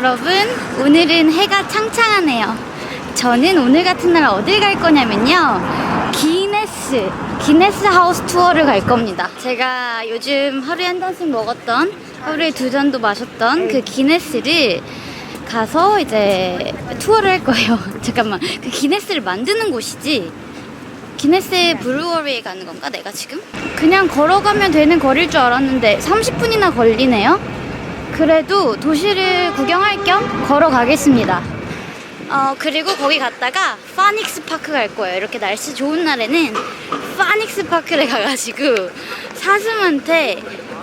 여러분. 오늘은 해가 창창하네요. 저는 오늘 같은 날 어딜 갈 거냐면요. 기네스, 기네스 하우스 투어를 갈 겁니다. 제가 요즘 하루에 한 잔씩 먹었던, 하루에 두 잔도 마셨던 그 기네스를 가서 이제 투어를 할 거예요. 잠깐만. 그 기네스를 만드는 곳이지? 기네스 브루어리에 가는 건가, 내가 지금? 그냥 걸어가면 되는 거리일 줄 알았는데 30분이나 걸리네요? 그래도 도시를 구경할 겸 걸어가겠습니다. 어, 그리고 거기 갔다가 파닉스 파크 갈 거예요. 이렇게 날씨 좋은 날에는 파닉스 파크를 가가지고 사슴한테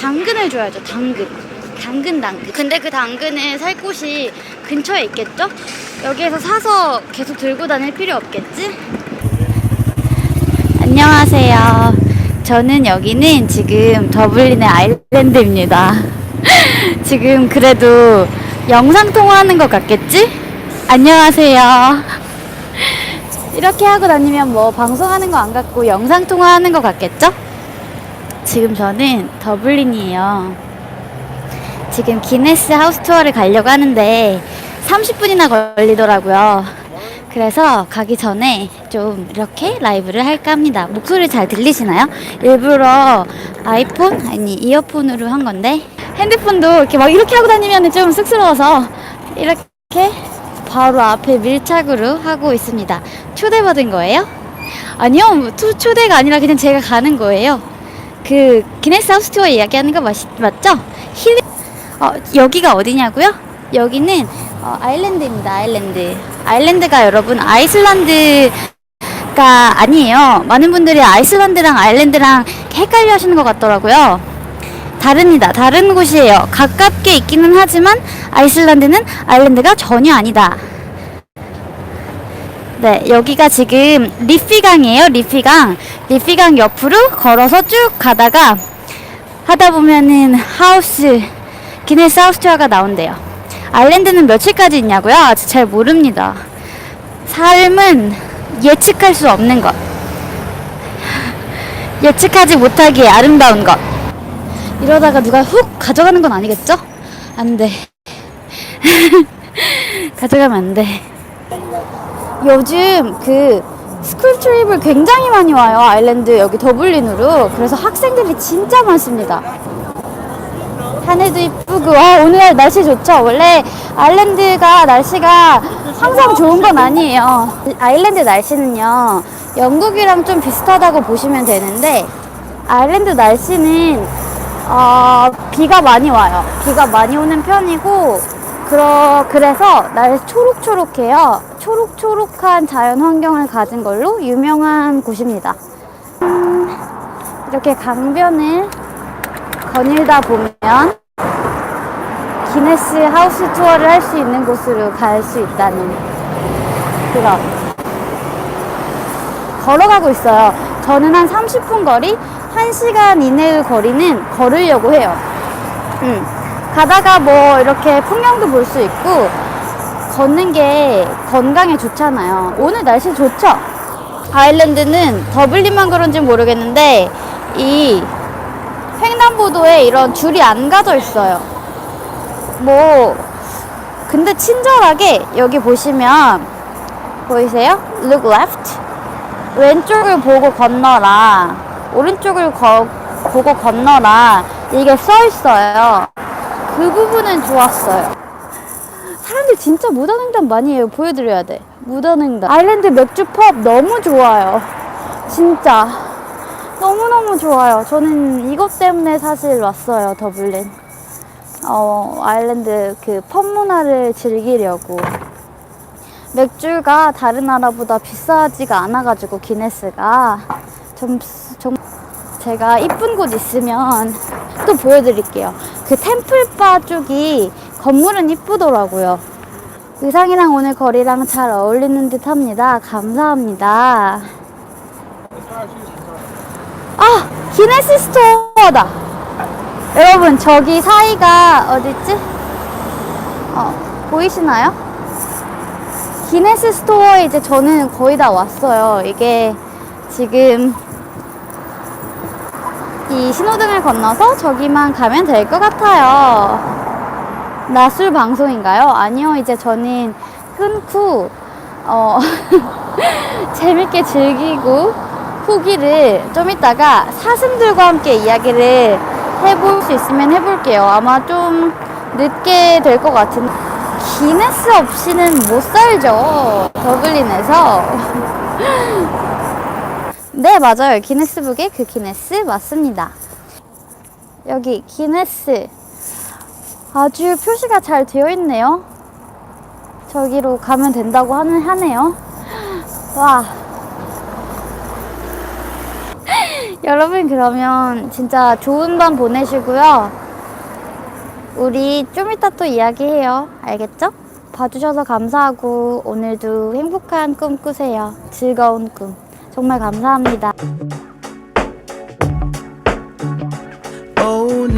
당근을 줘야죠. 당근. 당근, 당근. 근데 그 당근을 살 곳이 근처에 있겠죠? 여기에서 사서 계속 들고 다닐 필요 없겠지? 안녕하세요. 저는 여기는 지금 더블린의 아일랜드입니다. 지금 그래도 영상 통화하는 것 같겠지? 안녕하세요. 이렇게 하고 다니면 뭐 방송하는 거 안 같고 영상 통화하는 것 같겠죠? 지금 저는 더블린이에요. 지금 기네스 하우스 투어를 가려고 하는데 30분이나 걸리더라고요. 그래서 가기 전에 좀 이렇게 라이브를 할까 합니다. 목소리 잘 들리시나요? 일부러 아이폰 아니 이어폰으로 한 건데 핸드폰도 이렇게 막 이렇게 하고 다니면 좀 쑥스러워서 이렇게 바로 앞에 밀착으로 하고 있습니다. 초대받은 거예요? 아니요, 뭐 투- 초대가 아니라 그냥 제가 가는 거예요. 그 기네스 하우스 투어 이야기하는 거 맞, 맞죠? 힐 어, 여기가 어디냐고요? 여기는 어, 아일랜드입니다. 아일랜드. 아일랜드가 여러분 아이슬란드가 아니에요. 많은 분들이 아이슬란드랑 아일랜드랑 헷갈려 하시는 것 같더라고요. 다릅니다. 다른 곳이에요. 가깝게 있기는 하지만 아이슬란드는 아일랜드가 전혀 아니다. 네, 여기가 지금 리피강이에요. 리피강. 리피강 옆으로 걸어서 쭉 가다가 하다 보면은 하우스 기네스 하우스 투어가 나온대요. 아일랜드는 며칠까지 있냐고요? 아직 잘 모릅니다. 삶은 예측할 수 없는 것. 예측하지 못하기에 아름다운 것. 이러다가 누가 훅 가져가는 건 아니겠죠? 안 돼. 가져가면 안 돼. 요즘 그 스쿨 트립을 굉장히 많이 와요. 아일랜드 여기 더블린으로. 그래서 학생들이 진짜 많습니다. 하늘도 이쁘고 아, 오늘 날씨 좋죠. 원래 아일랜드가 날씨가 항상 좋은 건 아니에요. 아일랜드 날씨는요. 영국이랑 좀 비슷하다고 보시면 되는데 아일랜드 날씨는 어, 비가 많이 와요. 비가 많이 오는 편이고 그러, 그래서 날씨 초록초록해요. 초록초록한 자연 환경을 가진 걸로 유명한 곳입니다. 음, 이렇게 강변을 거닐다 보면 기네스 하우스 투어를 할 수 있는 곳으로 갈 수 있다는 그런 걸어가고 있어요. 저는 한 30분 거리, 1시간 이내의 거리는 걸으려고 해요. 음, 가다가 뭐 이렇게 풍경도 볼 수 있고 걷는 게 건강에 좋잖아요. 오늘 날씨 좋죠? 아일랜드는 더블린만 그런지 모르겠는데 이 횡단보도에 이런 줄이 안 가져 있어요. 뭐 근데 친절하게 여기 보시면 보이세요? Look left. 왼쪽을 보고 건너라. 오른쪽을 거- 보고 건너라. 이게 써 있어요. 그 부분은 좋았어요. 사람들 진짜 무단횡단 많이 해요. 보여드려야 돼. 무단횡단. 아일랜드 맥주 펍 너무 좋아요. 진짜. 너무너무 좋아요. 저는 이것 때문에 사실 왔어요. 더블린. 어, 아일랜드 그 펍 문화를 즐기려고. 맥주가 다른 나라보다 비싸지가 않아가지고 기네스가 좀, 좀 제가 이쁜 곳 있으면 또 보여드릴게요. 그 템플바 쪽이 건물은 이쁘더라고요. 의상이랑 오늘 거리랑 잘 어울리는 듯 합니다. 감사합니다. 아! 기네스 스토어다! 여러분, 저기 사이가 어딨지? 어, 보이시나요? 기네스 스토어에 이제 저는 거의 다 왔어요. 이게 지금 이 신호등을 건너서 저기만 가면 될 것 같아요. 낮술 방송인가요? 아니요, 이제 저는 끊고, 어, 재밌게 즐기고, 후기를 좀 이따가 사슴들과 함께 이야기를 해볼 수 있으면 해볼게요. 아마 좀 늦게 될 것 같은. 기네스 없이는 못 살죠. 더블린에서. 네, 맞아요. 기네스북의 그 기네스 맞습니다. 여기 기네스. 아주 표시가 잘 되어 있네요. 저기로 가면 된다고 하는, 하네요. 와. 여러분, 그러면 진짜 좋은 밤 보내시고요. 우리 좀 이따 또 이야기해요. 알겠죠? 봐주셔서 감사하고, 오늘도 행복한 꿈 꾸세요. 즐거운 꿈. 정말 감사합니다. Oh.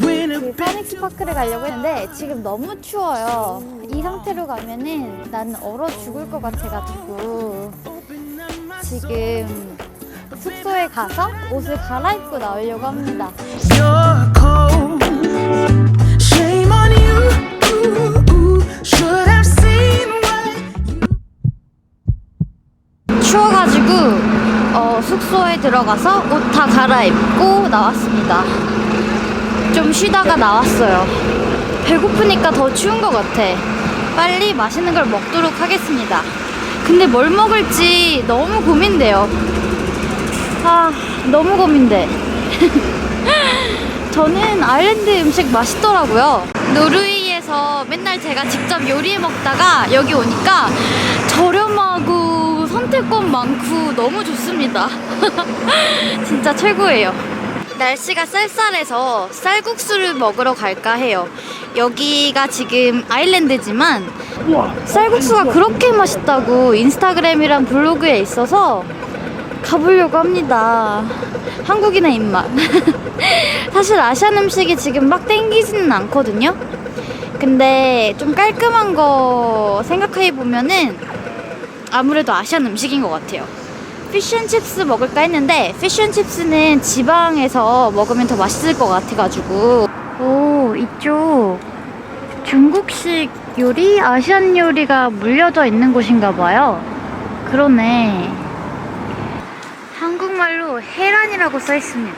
When a 그 파크를 가려고 했는데 지금 너무 추워요. 이 상태로 가면은 나는 얼어 죽을 것 같아가지고 지금 숙소에 가서 옷을 갈아입고 나오려고 합니다. you're cold, shame on you. Should have seen 숙소에 들어가서 옷 다 갈아입고 나왔습니다. 좀 쉬다가 나왔어요. 배고프니까 더 추운 것 같아. 빨리 맛있는 걸 먹도록 하겠습니다. 근데 뭘 먹을지 너무 고민돼요. 아, 너무 고민돼. 저는 아일랜드 음식 맛있더라고요. 노르웨이에서 맨날 제가 직접 요리해 먹다가 여기 오니까 저렴하고 선택권 많고 너무 좋습니다. 진짜 최고예요. 날씨가 쌀쌀해서 쌀국수를 먹으러 갈까 해요. 여기가 지금 아일랜드지만 쌀국수가 그렇게 맛있다고 인스타그램이랑 블로그에 있어서 가보려고 합니다. 한국인의 입맛. 사실 아시안 음식이 지금 막 땡기지는 않거든요. 근데 좀 깔끔한 거 생각해 보면은 아무래도 아시안 음식인 것 같아요. 피쉬앤칩스 먹을까 했는데 피쉬앤칩스는 지방에서 먹으면 더 맛있을 것 같아가지고 오 이쪽 중국식 요리, 아시안 요리가 물려져 있는 곳인가 봐요. 그러네. 한국말로 해란이라고 써 있습니다.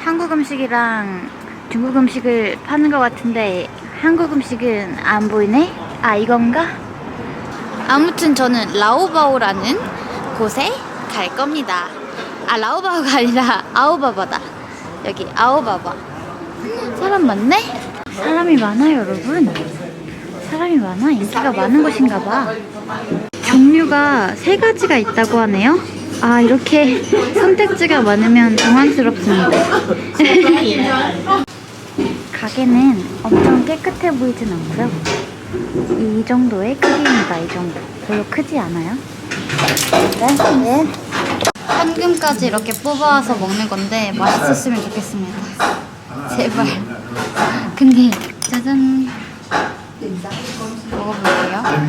한국 음식이랑 중국 음식을 파는 것 같은데 한국 음식은 안 보이네? 아 이건가? 아무튼 저는 라오바오라는 곳에 갈 겁니다. 아 라오바오가 아니라 아오바바다. 여기 아오바바. 사람 많네? 사람이 많아요 여러분. 사람이 많아 인기가 많은 곳인가 봐. 종류가 세 가지가 있다고 하네요. 아, 이렇게 선택지가 많으면 당황스럽습니다. 가게는 엄청 깨끗해 보이진 않고요. 이 정도의 크기입니다, 이 정도. 별로 크지 않아요. 네, 네. 현금까지 이렇게 뽑아와서 먹는 건데 맛있었으면 좋겠습니다. 제발. 근데 짜잔. 먹어볼게요. 아,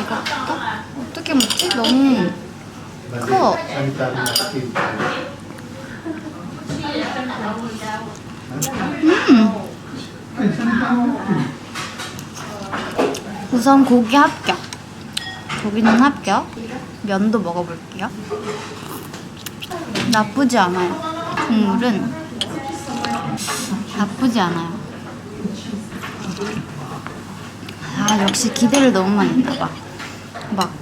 이거 어떻게 먹지? 너무 커. 우선 고기 합격. 고기는 합격. 면도 먹어볼게요. 나쁘지 않아요. 국물은 나쁘지 않아요. 아 역시 기대를 너무 많이 했나 봐. 막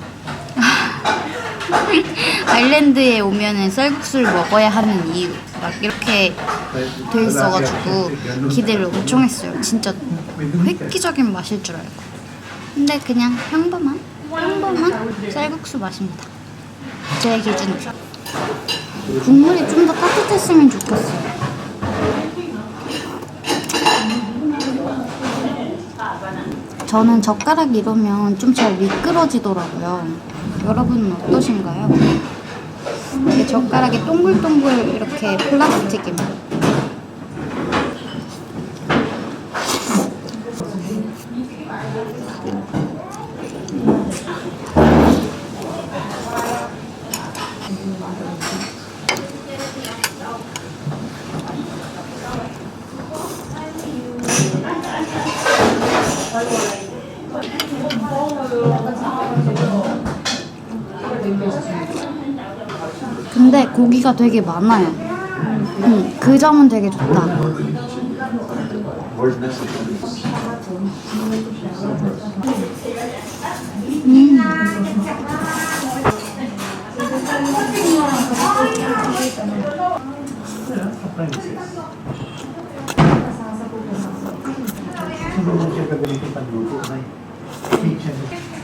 아일랜드에 오면은 쌀국수를 먹어야 하는 이유 막 이렇게 돼 있어가지고 기대를 엄청 했어요. 진짜 획기적인 맛일 줄 알고. 근데 그냥 평범한 평범한 쌀국수 맛입니다. 제 기준. 국물이 좀 더 따뜻했으면 좋겠어요. 저는 젓가락 이러면 좀 잘 미끄러지더라고요. 여러분은 어떠신가요? 젓가락이 동글동글 이렇게 플라스틱이면. 근데 고기가 되게 많아요. 음, 그 점은 되게 좋다. Tulungan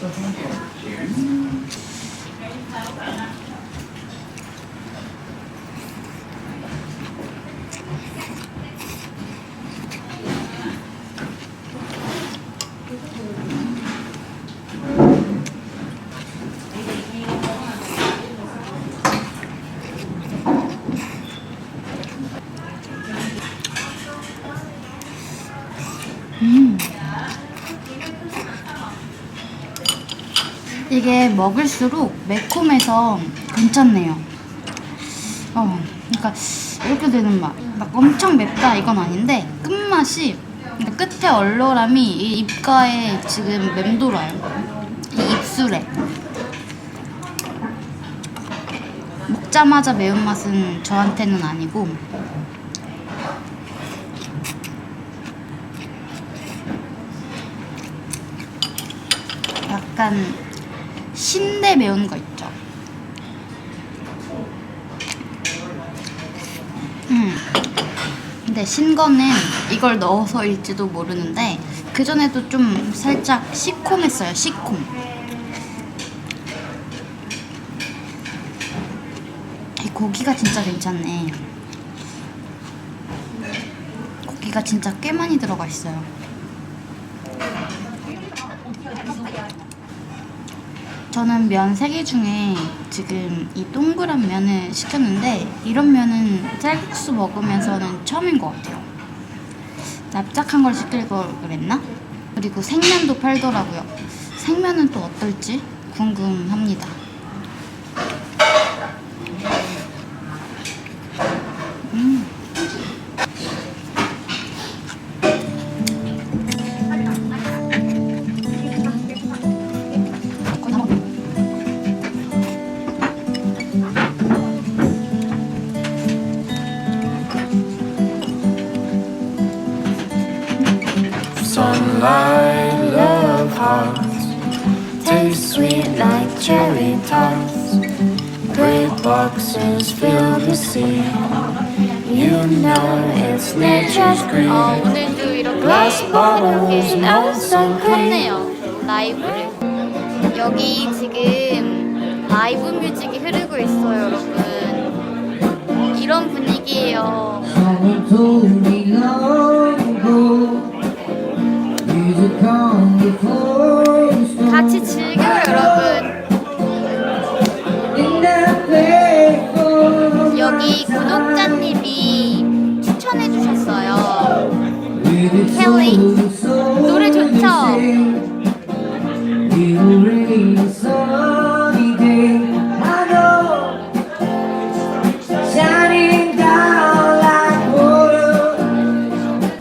So Thank you. 이게 먹을수록 매콤해서 괜찮네요. 어, 그러니까 이렇게 되는 맛. 막 엄청 맵다 이건 아닌데 끝맛이 그러니까 끝에 얼얼함이 이 입가에 지금 맴돌아요. 이 입술에. 먹자마자 매운맛은 저한테는 아니고 약간 신데 매운 거 있죠. 음. 근데 신 거는 이걸 넣어서일지도 모르는데 그 전에도 좀 살짝 시콤했어요. 시콤. 이 고기가 진짜 괜찮네. 고기가 진짜 꽤 많이 들어가 있어요. 저는 면세개 중에 지금 이 동그란 면을 시켰는데 이런 면은 쌀국수 먹으면서는 처음인 것 같아요. 납작한 걸 시킬 걸 그랬나? 그리고 생면도 팔더라고요. 생면은 또 어떨지 궁금합니다. Cherry tarts. Great boxes fill the sea. You know it's nature's green. 어, 오늘도 이렇게 Glass bottles, no sun cream. 켰네요 라이브를 여기 지금 라이브 뮤직이 흐르고 있어요 여러분 이런 분위기예요 Someone told me long ago You to come before 구